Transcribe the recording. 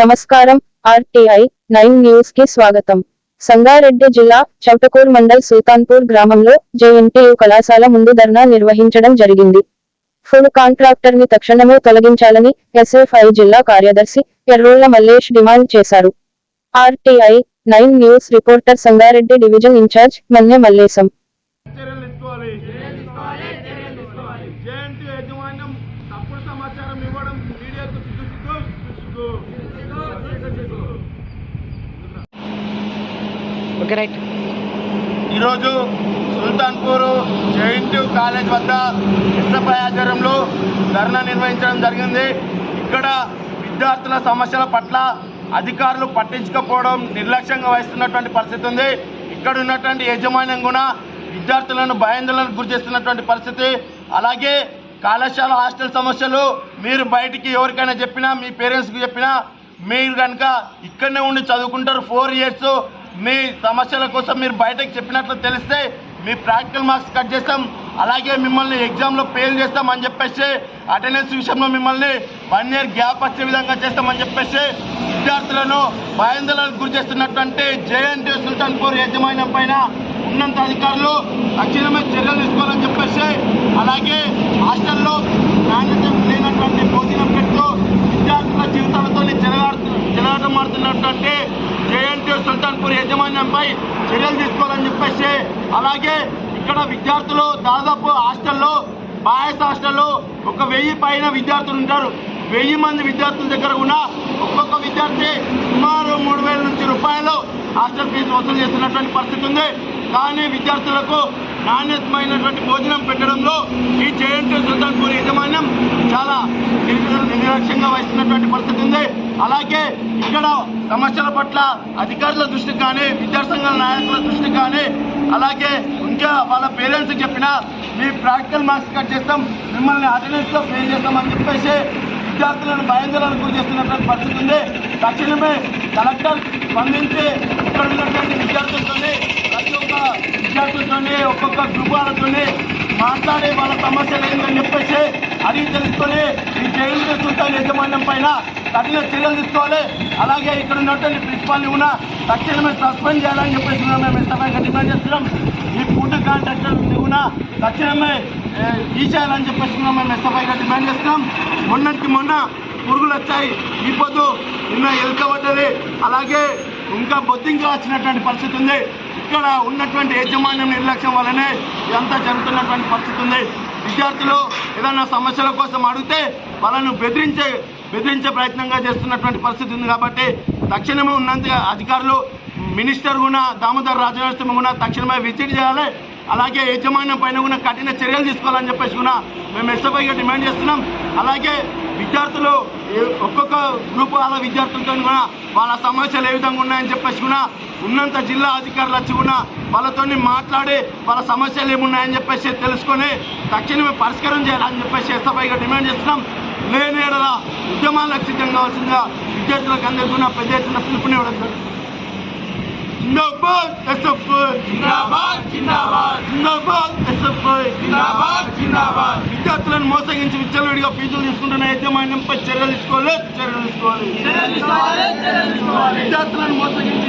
నమస్కారం RTI nine న్యూస్కి స్వాగతం. సంగారెడ్డి జిల్లా చౌటకూర్ మండల్ సుల్తాన్పూర్ గ్రామంలో జేఎన్టీయు కళాశాల ముందు ధర్నా నిర్వహించడం జరిగింది. ఫుడ్ కాంట్రాక్టర్ని తక్షణమే తొలగించాలని ఎస్ఎఫ్ఐ జిల్లా కార్యదర్శి ఎర్రోళ్ళ మల్లేష్ డిమాండ్ చేశారు. RTI nine news reporter Sangareddy division incharge Manne Mallesham. చర్యలు తీసుకోవాలి. జేఎన్టీ యాజమాన్యం తప్పుడు సమాచారం ఇవ్వడం మీడియాకు సిగ్గు సిగ్గు సిగ్గు సిగ్గు ఓకే రైట్ ఈరోజు సుల్తాన్పూర్ జేఎన్టీ కాలేజ్ వద్ద ఎస్ఎఫ్ఐ ఆధ్వర్యంలో ధర్నా నిర్వహించడం జరిగింది. ఇక్కడ విద్యార్థుల సమస్యల పట్ల అధికారులు పట్టించకపోవడం నిర్లక్ష్యంగా వహిస్తున్నటువంటి పరిస్థితి ఉంది. ఇక్కడ ఉన్నటువంటి యాజమాన్యం కూడా విద్యార్థులను భయాందోళనకు గురి చేస్తున్నటువంటి పరిస్థితి. అలాగే కళాశాల హాస్టల్ సమస్యలు మీరు బయటికి ఎవరికైనా చెప్పినా మీ పేరెంట్స్కి చెప్పినా మీరు కనుక ఇక్కడనే ఉండి చదువుకుంటారు ఫోర్ ఇయర్స్ మీ సమస్యల కోసం మీరు బయటకు చెప్పినట్లు తెలిస్తే మీ ప్రాక్టికల్ మార్క్స్ కట్ చేస్తాం. అలాగే మిమ్మల్ని ఎగ్జామ్లో ఫెయిల్ చేస్తాం అని చెప్పేసి అటెండెన్స్ విషయంలో మిమ్మల్ని వన్ ఇయర్ గ్యాప్ వచ్చే విధంగా చేస్తామని చెప్పేసి విద్యార్థులను భయాందోళనకు గురి చేస్తున్నటువంటి జేఎన్టీ సుల్తాన్పూర్ యాజమాన్యం పైన ఉన్నంత అధికారులు తక్షణమే చర్యలు తీసుకోవాలని చెప్పేసి అలాగే హాస్టల్లో నాణ్యత లేనటువంటి భోజనం పెడుతూ విద్యార్థుల జీవితాలతో చెలగాడుతూ చెలగాటమాడుతున్నటువంటి జేఎన్టీ సుల్తాన్పూర్ యాజమాన్యంపై చర్యలు తీసుకోవాలని చెప్పేసి అలాగే ఇక్కడ విద్యార్థులు దాదాపు హాస్టల్లో బాయస్ హాస్టల్లో ఒక వెయ్యి పైన విద్యార్థులు ఉంటారు. వెయ్యి మంది విద్యార్థుల దగ్గర కూడా ఒక్కొక్క విద్యార్థి సుమారు మూడు వేల నుంచి రూపాయలు హాస్టల్ ఫీజు వసూలు చేస్తున్నటువంటి పరిస్థితి ఉంది. కానీ విద్యార్థులకు నాణ్యతమైనటువంటి భోజనం పెట్టడంలో ఈ జేఎన్టీ సుల్తాన్పూర్ యాజమాన్యం చాలా నిర్లక్ష్యంగా వహిస్తున్నటువంటి పరిస్థితి ఉంది. అలాగే ఇక్కడ సమస్యల పట్ల అధికారుల దృష్టికి కానీ విద్యార్థి సంఘాల నాయకుల దృష్టికి కానీ అలాగే ఇంకా వాళ్ళ పేరెంట్స్కి చెప్పినా మీ ప్రాక్టికల్ మార్క్స్ కట్ చేస్తాం మిమ్మల్ని అటెండెన్స్లో ఫెయిల్ చేస్తామని చెప్పేసి విద్యార్థులను భయంకరాలు గురి చేస్తున్నటువంటి పరిస్థితి ఉంది. తక్షణమే కలెక్టర్ స్పందించి ఇక్కడ ఉన్నటువంటి విద్యార్థులతోనే ప్రతి ఒక్క విద్యార్థులతోనే ఒక్కొక్క గ్రూప్ వాళ్ళతోనే మాట్లాడే వాళ్ళ సమస్యలు ఏంటని చెప్పేసి అడిగి తెలుసుకొని ఈ జైలు చేస్తుంటారు యాజమాన్యం పైన కఠిన చర్యలు తీసుకోవాలి. అలాగే ఇక్కడ ఉన్నటువంటి ప్రిన్సిపాల్ని కూడా తక్షణమే సస్పెండ్ చేయాలని చెప్పేసి మేము ఇష్టమైన డిమాండ్ చేస్తున్నాం. ఈ ఫుడ్ కాంట్రాక్టర్ కూడా తక్షణమే తీసేయాలని చెప్పేసి మేము ఇష్టమైన డిమాండ్ చేస్తున్నాం. మొన్నటికి మొన్న పురుగులు వచ్చాయి. ఈ పొద్దు నిన్న ఎలుకబడ్డది అలాగే ఇంకా బొద్దింక వచ్చినటువంటి పరిస్థితి ఉంది. ఇక్కడ ఉన్నటువంటి యాజమాన్యం నిర్లక్ష్యం వల్లనే ఇదంతా జరుగుతున్నటువంటి పరిస్థితి ఉంది. విద్యార్థులు ఏదైనా సమస్యల కోసం అడిగితే వాళ్ళను బెదిరించే బెదిరించే ప్రయత్నంగా చేస్తున్నటువంటి పరిస్థితి ఉంది కాబట్టి తక్షణమే ఉన్నంత అధికారులు మినిస్టర్ కూడా దామోదర్ రాజనరసింహ కూడా తక్షణమే విజిట్ చేయాలి. అలాగే యాజమాన్యం పైన కూడా కఠిన చర్యలు తీసుకోవాలని చెప్పేసి కూడా మేము ఎస్ఎఫ్ఐగా డిమాండ్ చేస్తున్నాం. అలాగే విద్యార్థులు ఒక్కొక్క గ్రూప్ వాళ్ళ విద్యార్థులతో కూడా వాళ్ళ సమస్యలు ఏ విధంగా ఉన్నాయని చెప్పేసి కూడా ఉన్నంత జిల్లా అధికారులు వచ్చి కూడా వాళ్ళతో మాట్లాడి వాళ్ళ సమస్యలు ఏమున్నాయని చెప్పేసి తెలుసుకొని తక్షణమే పరిష్కారం చేయాలని చెప్పేసి ఎస్ఎఫ్ఐగా డిమాండ్ చేస్తున్నాం. లేని ఎడల ఉద్యమాలకు సిద్ధం కావాల్సిందిగా విద్యార్థులకు అందరికీ కూడా పెద్ద ఎత్తున పిలుపునివ్వడం జరుగుతుంది. జిందాబాద్ ఎస్ఎఫ్ఐ. జిందాబాద్ జిందాబాద్. జిందాబాద్ ఎస్ఎఫ్ఐ. జిందాబాద్ జిందాబాద్. విద్యార్థులను మోసగించి విచ్చలవిడిగా ఫీజులు తీసుకుంటున్న యాజమాన్యంపై చర్యలు తీసుకోవాలి చర్యలు తీసుకోవాలి. విద్యార్థులను మోసగించి